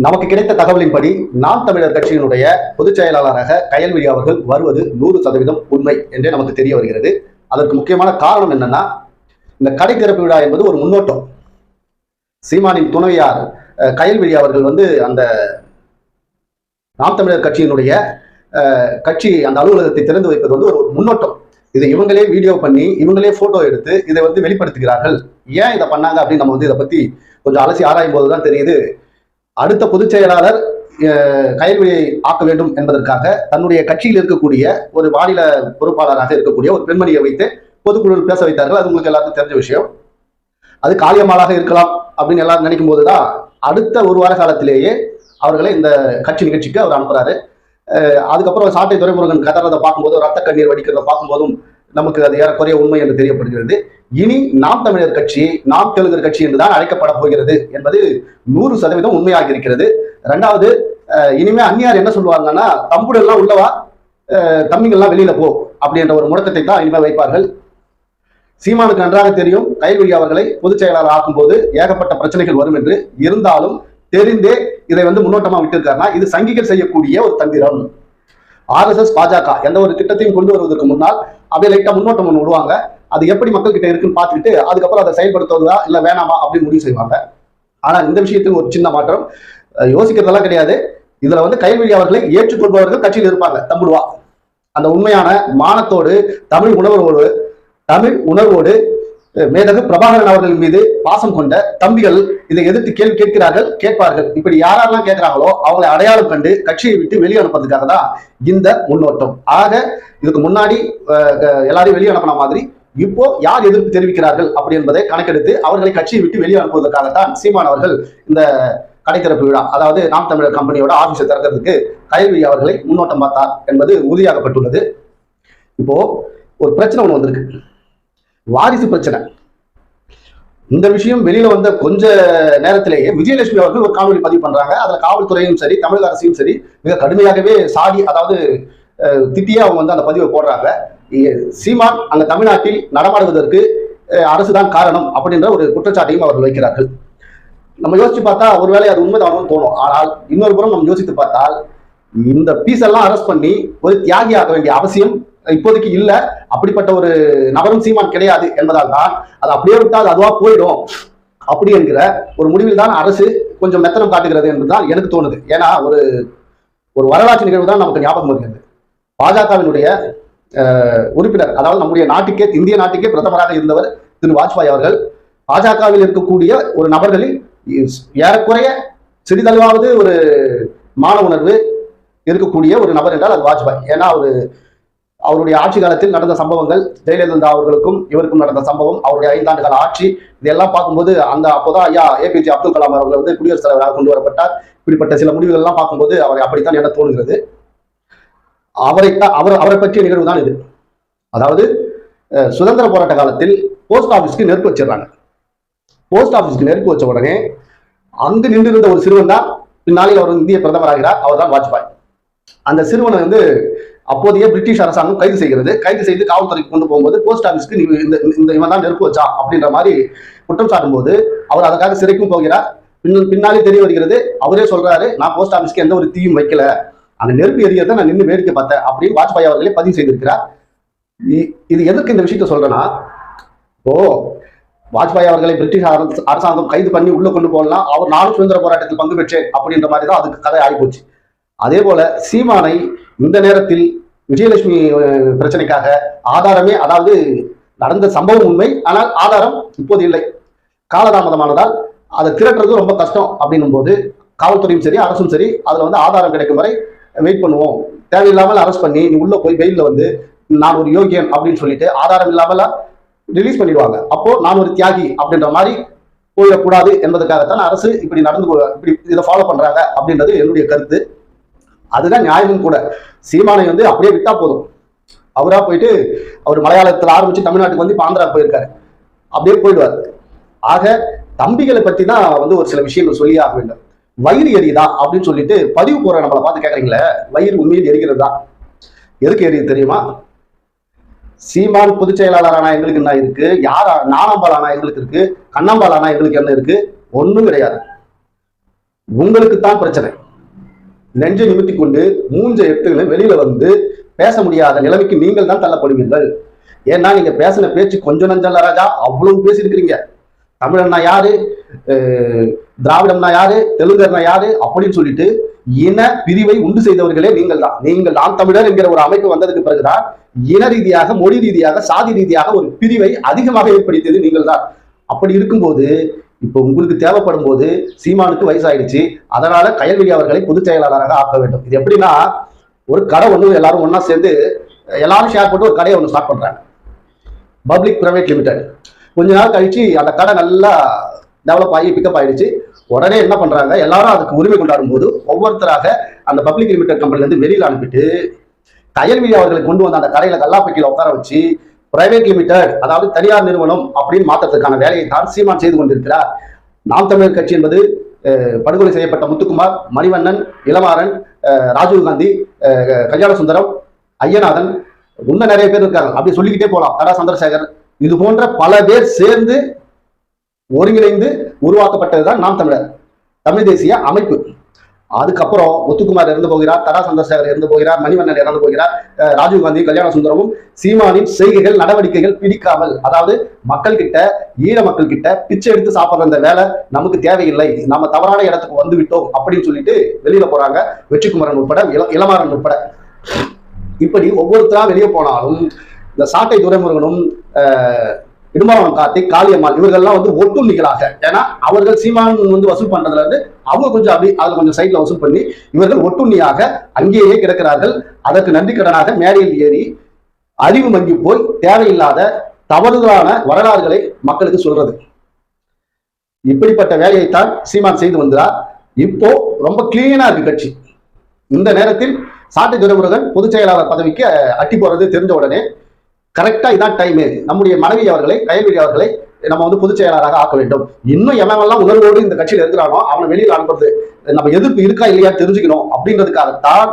நமக்கு கிடைத்த தகவலின்படி நாம் தமிழர் கட்சியினுடைய பொதுச் செயலாளராக கயல்விழி அவர்கள் வருவது நூறு சதவீதம் உண்மை என்றே நமக்கு தெரிய வருகிறது. அதற்கு முக்கியமான காரணம் என்னன்னா இந்த கடை திறப்பு விழா என்பது ஒரு முன்னோட்டம். சீமானின் துணைவியார் அஹ், கயல்விழி அவர்கள் வந்து அந்த நாம் தமிழர் கட்சியினுடைய அஹ், கட்சி அந்த அலுவலகத்தை திறந்து வைப்பது வந்து ஒரு முன்னோட்டம். இதை இவங்களே வீடியோ பண்ணி இவங்களே போட்டோ எடுத்து இதை வந்து வெளிப்படுத்துகிறார்கள். ஏன் இதை பண்ணாங்க அப்படின்னு நம்ம வந்து இதை பத்தி கொஞ்சம் அலசி ஆராயும் போதுதான் தெரியுது. அடுத்த பொதுச் செயலாளர் அஹ், ஆக்க வேண்டும் என்பதற்காக தன்னுடைய கட்சியில் இருக்கக்கூடிய ஒரு மாநில பொறுப்பாளராக இருக்கக்கூடிய ஒரு பெண்மணியை வைத்து பொதுக்குழு பேச வைத்தார்கள். அது உங்களுக்கு எல்லாருக்கும் தெரிஞ்ச விஷயம். அது காளியம்மாளாக இருக்கலாம் அப்படின்னு எல்லாரும் நினைக்கும் போதுதான் அடுத்த ஒரு வார காலத்திலேயே அவர்களை இந்த கட்சி நிகழ்ச்சிக்கு அவர் அனுப்புறாரு. அதுக்கப்புறம் சாட்டை துறைமுருகன் கதறதை பார்க்கும்போது ரத்த கண்ணீர் வடிக்கிறத பார்க்கும்போதும் நமக்கு அது ஏறக்குறைய உண்மை என்று தெரியப்படுகிறது. இனி நாம் தமிழர் கட்சி நாம் தெலுங்கர் கட்சி என்றுதான் அழைக்கப்பட போகிறது என்பது நூறு சதவீதம் உண்மையாக இருக்கிறது. ரெண்டாவது இனிமே அந்நியார் என்ன சொல்லுவாங்கன்னா தம்புடெல்லாம் உள்ளவா தம்பிங்கள்லாம் வெளியில போ அப்படின்ற ஒரு முடக்கத்தை தான் இனிமே வைப்பார்கள். சீமானுக்கு நன்றாக தெரியும் கைல்வழி அவர்களை பொதுச் செயலாளர் ஆக்கும்போது ஏகப்பட்ட பிரச்சனைகள் வரும் என்று. இருந்தாலும் தெரிந்தே இதை வந்து முன்னோட்டமா விட்டிருக்காருன்னா இது சங்கிகள் செய்யக்கூடிய ஒரு தந்திரம். ஆர்எஸ்எஸ் பாஜக எந்த ஒரு திட்டத்தையும் கொண்டு வருவதற்கு முன்னால் அப்படியே லைட்டா முன்னோட்டம் ஒன்று விடுவாங்க. அது எப்படி மக்கள் கிட்ட இருக்குன்னு பார்த்துட்டு அதுக்கப்புறம் அதை செயல்படுத்துவதா இல்ல வேணாமா அப்படின்னு முடிவு செய்வாங்க. ஆனா இந்த விஷயத்தில் ஒரு சின்ன மாற்றம். யோசிக்கிறதெல்லாம் கிடையாது. இதுல வந்து கைவழி அவர்களை ஏற்றுக்கொள்பவர்கள் கட்சியில் இருப்பாங்க தம்பிடுவா. அந்த உண்மையான மானத்தோடு தமிழ் உணர்வோடு தமிழ் உணர்வோடு மேதகு பிரபாகரன் அவர்கள் மீது பாசம் கொண்ட தம்பிகள் இதை எதிர்த்து கேள்வி கேட்கிறார்கள் கேட்பார்கள். இப்படி யாரெல்லாம் கேட்கிறாங்களோ அவங்களை அடையாளம் கண்டு கட்சியை விட்டு வெளியே அனுப்புறதுக்காக தான் இந்த முன்னோட்டம். ஆக இதுக்கு முன்னாடி எல்லாரையும் வெளியே அனுப்பின மாதிரி இப்போ யார் எதிர்ப்பு தெரிவிக்கிறார்கள் அப்படி என்பதை கணக்கெடுத்து அவர்களை கட்சியை விட்டு வெளியே அனுப்புவதற்காகத்தான் சீமான் அவர்கள் இந்த கடைத்திறப்பு விழா அதாவது நாம் தமிழர் கம்பெனியோட ஆபீஸை திறக்கிறதுக்கு கல்வி அவர்களை முன்னோட்டம் பார்த்தார் என்பது உறுதியாகப்பட்டுள்ளது. இப்போ ஒரு பிரச்சனை ஒன்று வந்திருக்கு. வாரிசு பிரச்சனை. இந்த விஷயம் வெளியில வந்த கொஞ்ச நேரத்திலேயே விஜயலட்சுமி அவர்கள் ஒரு காணொலி பதிவு பண்றாங்க. அதுல காவல்துறையும் சரி தமிழக அரசையும் சரி மிக கடுமையாகவே சாடி அதாவது அஹ், திட்டியே அவங்க வந்து அந்த பதிவை போடுறாங்க. சீமான் அங்க தமிழ்நாட்டில் நடமாடுவதற்கு அரசுதான் காரணம் அப்படின்ற ஒரு குற்றச்சாட்டையும் அவர்கள் வைக்கிறார்கள். நம்ம யோசிச்சு பார்த்தா ஒருவேளை அது உண்மைதானு தோணும். ஆனால் இன்னொரு புறம் நம்ம யோசித்து பார்த்தால் இந்த பீஸ் எல்லாம் அரெஸ்ட் பண்ணி ஒரு தியாகி ஆக வேண்டிய அவசியம் இப்போதைக்கு இல்ல. அப்படிப்பட்ட ஒரு நபரும் சீமான் கிடையாது என்பதால் தான் அது அப்படியே விட்டால் அது அதுவா போயிடும். அப்படி என்கிற ஒரு முடிவில் தான் அரசு கொஞ்சம் மெத்தனம் காட்டுகிறது என்பதுதான் எனக்கு தோணுது. ஏன்னா ஒரு ஒரு வரலாற்று நிகழ்வு தான் நமக்கு ஞாபகம் வருகிறது. பாஜகவினுடைய உறுப்பினர் அதாவது நம்முடைய நாட்டுக்கே இந்திய நாட்டுக்கே பிரதமராக இருந்தவர் திரு வாஜ்பாய் அவர்கள் பாஜகவில் இருக்கக்கூடிய ஒரு நபர்களில் ஏறக்குறைய சிறிதளவாவது ஒரு மான உணர்வு இருக்கக்கூடிய ஒரு நபர் என்றால் அது வாஜ்பாய். ஏன்னா ஒரு அவருடைய ஆட்சி காலத்தில் நடந்த சம்பவங்கள் ஜெயலலிதா அவர்களுக்கும் இவருக்கும் நடந்த சம்பவம் அவருடைய ஐந்தாண்டு கால ஆட்சி இதெல்லாம் பார்க்கும்போது அந்த அப்போதான் ஐயா ஏபிஜே அப்துல் கலாம் அவர்கள் வந்து குடியரசுத் தலைவராக கொண்டு வரப்பட்டார். இப்படிப்பட்ட சில முடிவுகள் எல்லாம் பார்க்கும்போது அவரை அப்படித்தான் என தோணுகிறது. அவரை அவர் அவரை பற்றிய நிகழ்வு தான் இது. அதாவது அஹ், சுதந்திர போராட்ட காலத்தில் போஸ்ட் ஆபீஸ்க்கு நெருப்பு வச்சிடறாங்க. போஸ்ட் ஆபீஸ்க்கு நெருப்பு வச்ச உடனே அங்கு நின்றிருந்த ஒரு சிறுவன் தான் பின்னாளில் அவர் இந்திய பிரதமராகிறார். அவர் தான் வாஜ்பாய். அந்த சிறுவனை வந்து அப்போதைய பிரிட்டிஷ் அரசாங்கம் கைது செய்கிறது. கைது செய்து காவல்துறைக்கு கொண்டு போகும்போது போஸ்ட் ஆபீஸ்க்கு நீ இந்த இந்த இவன் தான் நெருப்பு வச்சா அப்படின்ற மாதிரி குற்றம் சாட்டும் போது அவர் அதுக்காக சிறைக்கும் போகிறார். பின்ன பின்னாலே தெரிய வருகிறது. அவரே சொல்றாரு நான் போஸ்ட் ஆபீஸ்க்கு எந்த ஒரு தீயும் வைக்கல. அந்த நெருப்பு எரியதை நான் நின்று வேடிக்கை பார்த்தேன். அப்படின்னு வாஜ்பாய் அவர்களே பதிவு செய்திருக்கிறார். இது எதற்கு இந்த விஷயத்த சொல்றேன்னா இப்போ வாஜ்பாய் அவர்களை பிரிட்டிஷ் அரசாங்கம் கைது பண்ணி உள்ள கொண்டு போகலாம். அவர் நானும் சுதந்திர போராட்டத்தில் பங்கு பெற்றேன் அப்படின்ற மாதிரி தான் அதுக்கு கதை ஆகிப்போச்சு. அதே போல சீமானை இந்த நேரத்தில் விஜயலட்சுமி பிரச்சனைக்காக ஆதாரமே அதாவது நடந்த சம்பவம் உண்மை ஆனால் ஆதாரம் இப்போது இல்லை. காலதாமதமானதால் அதை திரட்டுறது ரொம்ப கஷ்டம் அப்படின்னும் போது காவல்துறையும் சரி அரசும் சரி அதுல வந்து ஆதாரம் கிடைக்கும் வரை வெயிட் பண்ணுவோம். தேவையில்லாமல் அரெஸ்ட் பண்ணி நீ உள்ள போய் வெயில்ல வந்து நான் ஒரு யோகியன் அப்படின்னு சொல்லிட்டு ஆதாரம் இல்லாமல் ரிலீஸ் பண்ணிடுவாங்க. அப்போ நான் ஒரு தியாகி அப்படின்ற மாதிரி போயிடக்கூடாது என்பதற்காகத்தான் அரசு இப்படி நடந்து இப்படி இதை ஃபாலோ பண்றாங்க அப்படின்றது என்னுடைய கருத்து. அதுதான் நியாயமும் கூட. சீமானை வந்து அப்படியே விட்டா போதும். அவரா போயிட்டு அவர் மலையாளத்துல ஆரம்பிச்சு தமிழ்நாட்டுக்கு வந்து இப்ப ஆந்திரா போயிருக்காரு. அப்படியே போயிடுவார். ஆக தம்பிகளை பத்தி தான் வந்து ஒரு சில விஷயங்கள் சொல்லி ஆக வேண்டும். வயிறு எரியுதா அப்படின்னு சொல்லிட்டு பதிவு போற நம்மளை பார்த்து கேட்கறீங்களே வயிறு உண்மையில் எரிகிறது? தான் எதுக்கு எரியுது தெரியுமா? சீமான் பொதுச் செயலாளரானா எங்களுக்கு என்ன இருக்கு? யார் நானாம்பாலானா எங்களுக்கு இருக்கு? கண்ணாம்பாலானா எங்களுக்கு என்ன இருக்கு? ஒண்ணும் கிடையாது. உங்களுக்கு தான் பிரச்சனை. நெஞ்சை நிமித்தி கொண்டு மூஞ்ச எடுத்துக்கின்னு வெளியில வந்து பேச முடியாத நிலைமைக்கு நீங்கள் தான் தள்ளப்படுவீர்கள். ஏன்னா நீங்க பேசின பேச்சு கொஞ்சம் நஞ்சல்ல ராஜா அவ்வளவு பேசியிருக்கிறீங்க. தமிழன்னா யாரு? திராவிடம்னா யாரு? தெலுங்கர்னா யாரு? அப்படின்னு சொல்லிட்டு இன பிரிவை உண்டு செய்தவர்களே நீங்கள் தான். நீங்கள் நாம் தமிழர் என்கிற ஒரு அமைப்பு வந்ததுக்கு பிறகுதான் இன ரீதியாக மொழி ரீதியாக சாதி ரீதியாக ஒரு பிரிவை அதிகமாக ஏற்படுத்தியது நீங்கள் தான். அப்படி இருக்கும்போது இப்போ உங்களுக்கு தேவைப்படும் போது சீமானுக்கு வயசாயிடுச்சு. அதனால கயல்விழி அவர்களை பொதுச் செயலாளராக ஆக்க வேண்டும். இது எப்படின்னா ஒரு கடை ஒன்று எல்லாரும் ஒன்றா சேர்ந்து எல்லாரும் ஷேர் போட்டு ஒரு கடையை ஒன்று ஸ்டார்ட் பண்ணுறாங்க பப்ளிக் பிரைவேட் லிமிடெட் கொஞ்ச நாள் கழிச்சு அந்த கடை நல்லா டெவலப் ஆகி பிக்கப் ஆயிடுச்சு. உடனே என்ன பண்ணுறாங்க எல்லாரும் அதுக்கு உரிமை கொண்டாடும் போது ஒவ்வொருத்தராக அந்த பப்ளிக் லிமிடெட் கம்பெனிலேருந்து வெளியில் அனுப்பிட்டு கயல்விழி அவர்களை கொண்டு வந்து அந்த கடையில் கல்லாப்பட்டியில உட்கார வச்சு பிரைவேட் லிமிடெட் அதாவது தனியார் நிறுவனம் அப்படின்னு மாற்றத்துக்கான வேலையை தான் சீமான் செய்து கொண்டிருக்கிறார். நாம் தமிழர் கட்சி என்பது படுகொலை செய்யப்பட்ட முத்துக்குமார் மணிவண்ணன் இளமாறன் ராஜீவ் காந்தி கல்யாண சுந்தரம் ஐயநாதன் இன்னும் நிறைய பேர் இருக்காங்க அப்படி சொல்லிக்கிட்டே போகலாம் கடா சந்திரசேகர் இது போன்ற பல பேர் சேர்ந்து ஒருங்கிணைந்து உருவாக்கப்பட்டதுதான் நாம் தமிழர். தமிழ் தேசிய அமைப்பு. அதுக்கப்புறம் முத்துக்குமார் இறந்து போகிறார் தடா சந்திரசேகர் இறந்து போகிறார் மணிவண்ணன் இறந்து போகிறார் ராஜீவ்காந்தி ராஜீவ் காந்தி கல்யாண சுந்தரமும் சீமானின் செய்கைகள் நடவடிக்கைகள் பிடிக்காமல் அதாவது மக்கள் கிட்ட ஈழ மக்கள் கிட்ட பிச்சை எடுத்து சாப்பிட்ற அந்த வேலை நமக்கு தேவையில்லை. நம்ம தவறான இடத்துக்கு வந்து விட்டோம் அப்படின்னு சொல்லிட்டு வெளியில போறாங்க வெற்றிக்குமரன் உட்பட இள- இளமாறன் உட்பட. இப்படி ஒவ்வொருத்தரா வெளியே போனாலும் இந்த சாட்டை துரைமுருகனும் அஹ், கார்த்திக் காளியம்மாள் இவர்கள்லாம் வந்து ஒட்டுண்ணிகளாக. ஏன்னா அவர்கள் சீமான் வந்து வசூல் பண்றதுல இருந்து அவங்க கொஞ்சம் அப்படி அதில் கொஞ்சம் சைட்ல வசூல் பண்ணி இவர்கள் ஒட்டுண்ணியாக அங்கேயே கிடக்கிறார்கள். அதற்கு நன்றி கடனாக மேடையில் ஏறி அறிவு மங்கி போய் தேவையில்லாத தவறுதலான வரலாறுகளை மக்களுக்கு சொல்றது. இப்படிப்பட்ட வேலையைத்தான் சீமான் செய்து வந்தார் இப்போ ரொம்ப கிளீனா இருக்கு கட்சி. இந்த நேரத்தில் சாட்டை துரைமுருகன் பொதுச் செயலாளர் பதவிக்கு அட்டி போறது தெரிஞ்ச உடனே கரெக்டா இதான் டைம் நம்முடைய மனைவி அவர்களை கயல்விழி அவர்களை நம்ம வந்து பொதுச் செயலாளராக ஆக்க வேண்டும். இன்னும் எவனெல்லாம் உணர்வோடு இந்த கட்சியில் இருக்கிறானோ அவனை வெளியில் அனுப்புறது நம்ம எதிர்ப்பு இருக்கா இல்லையா தெரிஞ்சுக்கணும் அப்படின்றதுக்காகத்தான்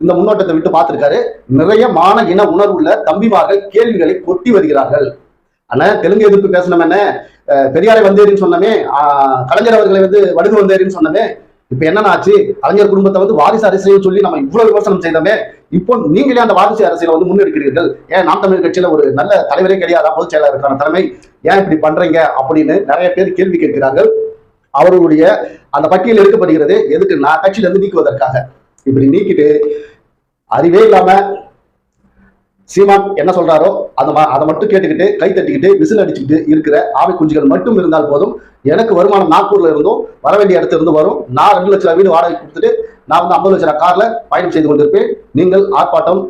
இந்த முன்னோட்டத்தை விட்டு பார்த்திருக்காரு. நிறைய மான இன உணர்வுள்ள தம்பிமார்கள் கேள்விகளை கொட்டி வருகிறார்கள். ஆனா தெலுங்கு எதிர்ப்பு பேசணும் என்ன பெரியாரை வந்தேரின்னு சொன்னமே. ஆஹ், கலைஞர் அவர்களை வந்து வடுகு வந்தேரின்னு சொன்னமே. இப்ப என்ன ஆச்சு? கலைஞர் குடும்பத்தை வந்து வாரிசு அரசியல் சொல்லி நம்ம இவ்வளவு விமர்சனம் செய்தோமே இப்போ நீங்களே அந்த வாரிசு அரசியலை வந்து முன்னெடுக்கிறீர்கள். ஏன் நாம் தமிழ் கட்சியில ஒரு நல்ல தலைவரே கிடையாதா பொதுச் செயலாளருக்கான தலைமை. ஏன் இப்படி பண்றீங்க அப்படின்னு நிறைய பேர் கேள்வி கேட்கிறார்கள். அவர்களுடைய அந்த பட்டியல் எடுக்கப்படுகிறது. எதுக்கு நான் கட்சியில இருந்து நீக்குவதற்காக. இப்படி நீக்கிட்டு அறிவே இல்லாம சீமான் என்ன சொல்றாரோ அதை அதை மட்டும் கேட்டுக்கிட்டு கை தட்டிக்கிட்டு விசில் அடிச்சுக்கிட்டு இருக்கிற ஆவை குஞ்சுகள் மட்டும் இருந்தால் போதும். எனக்கு வருமானம் நாக்பூர்ல இருந்தும் வர வேண்டிய இடத்துல இருந்து வரும். நான் ரெண்டு லட்சம் வீடு வாடகை கொடுத்துட்டு நான் வந்து ஐம்பது லட்சம் கார்ல பயணம் செய்து கொண்டிருப்பேன். நீங்கள் ஆர்ப்பாட்டம்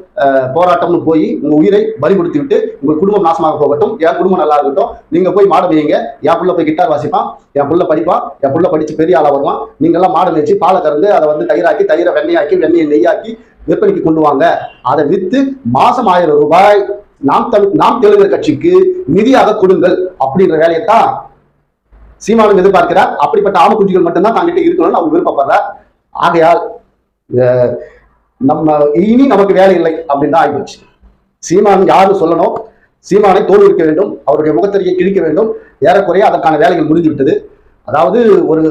போராட்டம்னு போய் உங்க உயிரை பலி கொடுத்து விட்டு உங்க குடும்பம் நாசமாக போகட்டும். என் குடும்பம் நல்லா இருக்கட்டும். நீங்க போய் மாடு மேய்ங்க. என் புள்ள போய் கிட்டார் வாசிப்பான். என் புள்ள படிப்பான் என் புள்ள படிச்சு பெரிய ஆளா வருவான். நீங்க எல்லாம் மாடு மேய்ச்சி பாலை கறந்து அதை வந்து தயிராக்கி தயிரை வெண்ணெயாக்கி வெண்ணெயை நெய்யாக்கி விற்பனைக்கு கொண்டு வாங்க. அதை வித்து மாசம் ஆயிரம் ரூபாய் நாம் தமிழ் நாம் தெலுங்கர் கட்சிக்கு நிதியாக கொடுங்கள் அப்படின்ற வேலையை தான் சீமானும் எதிர்பார்க்கிறார். அப்படிப்பட்ட ஆம மட்டும்தான் தாங்கிட்ட இருக்கணும்னு அவர் விருப்பப்படுறார். ஆகையால் நம்ம இனி நமக்கு வேலை இல்லை அப்படின்னு தான் ஆகிப்போச்சு சீமான் யாருன்னு சொல்லணும். சீமானை தோல் இருக்க வேண்டும். அவருடைய முகத்தறியை கிழிக்க வேண்டும். ஏறக்குறைய அதற்கான வேலைகள் முடிஞ்சு விட்டது அதாவது ஒரு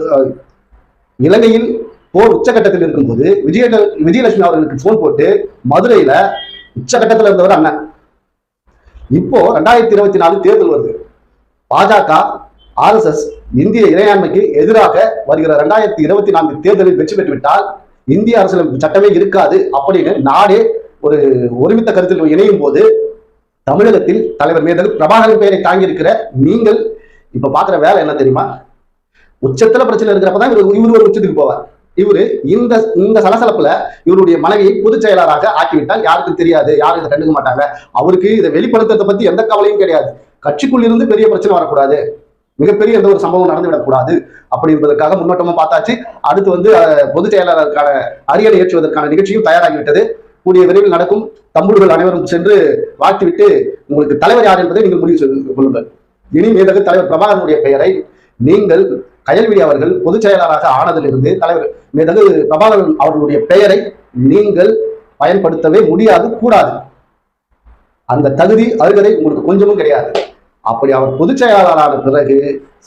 இலங்கையில் போர் உச்சகட்டத்தில் இருக்கும்போது விஜய விஜயலட்சுமி அவர்களுக்கு போன் போட்டு மதுரையில உச்சகட்டத்தில் இருந்தவர் அண்ணன். இப்போ ரெண்டாயிரத்தி இருபத்தி நாலு தேர்தல் வருது. பாஜக ஆர்எஸ்எஸ் இந்திய இறையாண்மைக்கு எதிராக வருகிற ரெண்டாயிரத்தி இருபத்தி நான்கு தேர்தலில் வெற்றி பெற்றுவிட்டால் இந்திய அரசியல் சட்டமே இருக்காது அப்படின்னு நாடே ஒரு ஒருமித்த கருத்தில் இணையும் போது தமிழகத்தில் தலைவர் மேதல் பிரபாகரன் பெயரை தாங்கி இருக்கிற நீங்கள் இப்ப பாக்குற வேலை என்ன தெரியுமா? உச்சத்துல பிரச்சனை இருக்கிறப்பதான் இவர் இவர் ஒரு உச்சத்துக்கு போவார். இவரு இந்த இந்த சலசலப்புல இவருடைய மனைவியை பொதுச் செயலாளராக ஆக்கிவிட்டால் யாருக்கும் தெரியாது யாரும் இதை கண்டுக்க மாட்டாங்க. அவருக்கு இதை வெளிப்படுத்துறதை பத்தி எந்த கவலையும் கிடையாது. கட்சிக்குள் இருந்து பெரிய பிரச்சனை வரக்கூடாது. மிகப்பெரிய எந்த ஒரு சம்பவம் நடந்துவிடக்கூடாது. அப்படி என்பதற்காக முன்னோட்டமா பார்த்தாச்சு. அடுத்து வந்து பொதுச் செயலாளருக்கான அரியணை ஏற்றுவதற்கான நிகழ்ச்சியும் தயாராகிவிட்டது. கூடிய விரைவில் நடக்கும். தம்புடுகள் அனைவரும் சென்று வாழ்த்துவிட்டு உங்களுக்கு தலைவர் யார் என்பதை நீங்கள் முடிவு கொள்ளுங்கள். இனி மேதகு தலைவர் பிரபாகரனுடைய பெயரை நீங்கள் கயல்விழி அவர்கள் பொதுச் செயலாளராக ஆனதிலிருந்து தலைவர் மேதகு பிரபாகரன் அவர்களுடைய பெயரை நீங்கள் பயன்படுத்தவே முடியாது கூடாது. அந்த தகுதி அருகதை உங்களுக்கு கொஞ்சமும் கிடையாது. அப்படி அவர் பொதுச் செயலாளரான பிறகு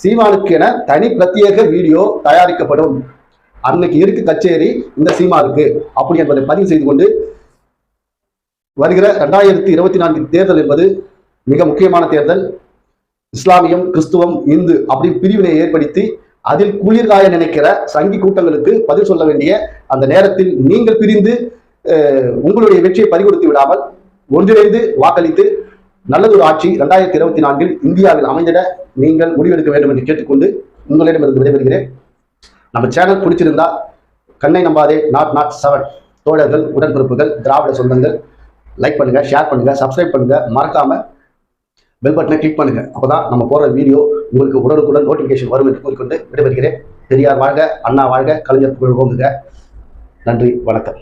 சீமானுக்கு என தனி பிரத்யேக வீடியோ தயாரிக்கப்படும். அன்னைக்கு இருக்கு கச்சேரி இந்த சீமா இருக்கு அப்படி என்பதை பதிவு செய்து கொண்டு வருகிற ரெண்டாயிரத்தி இருபத்தி நான்கு தேர்தல் என்பது மிக முக்கியமான தேர்தல். இஸ்லாமியம் கிறிஸ்துவம் இந்து அப்படி பிரிவினை ஏற்படுத்தி அதில் குளிர்காய நினைக்கிற சங்கி கூட்டங்களுக்கு பதில் சொல்ல வேண்டிய அந்த நேரத்தில் நீங்கள் பிரிந்து உங்களுடைய வெற்றியை பறிகொடுத்து விடாமல் ஒன்றிணைந்து வாக்களித்து நல்லதொரு ஆட்சி ரெண்டாயிரத்தி இருபத்தி நான்கில் இந்தியாவில் அமைந்திட நீங்கள் முடிவெடுக்க வேண்டும் என்று கேட்டுக்கொண்டு உங்களிடமிருந்து விடைபெறுகிறேன். நம்ம சேனல் பிடிச்சிருந்தா கண்ணை நம்பாதே நாட் நாட் செவன் தோழர்கள் உடன்பிறப்புகள் திராவிட சொந்தங்கள். லைக் பண்ணுங்க ஷேர் பண்ணுங்க சப்ஸ்கிரைப் பண்ணுங்க. மறக்காம பெல் பட்டனை கிளிக் பண்ணுங்க. அப்பதான் நம்ம போடுற வீடியோ உங்களுக்கு உடனுக்குடன் நோட்டிபிகேஷன் வரும் என்று கூறிக்கொண்டு விடைபெறுகிறேன். பெரியார் வாழ்க அண்ணா வாழ்க கலைஞர் புகழ் ஓங்குக. நன்றி வணக்கம்.